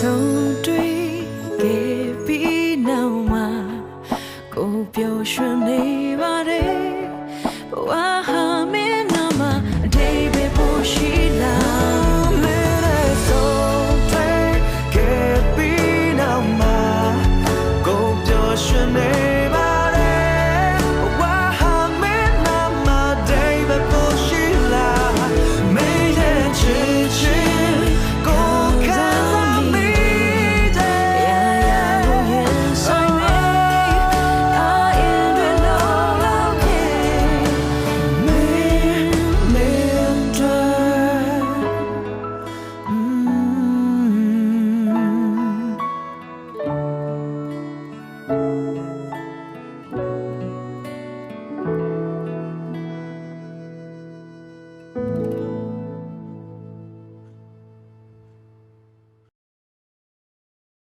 ဆုံးတွေ့ခဲ့ပြီးနောက်မှာကိုပျော်ရွှင်နေပါတယ်ဘဝဟာမင်းနာမအတိတ်ပဲပေါ်ရှိလာရှင်နေ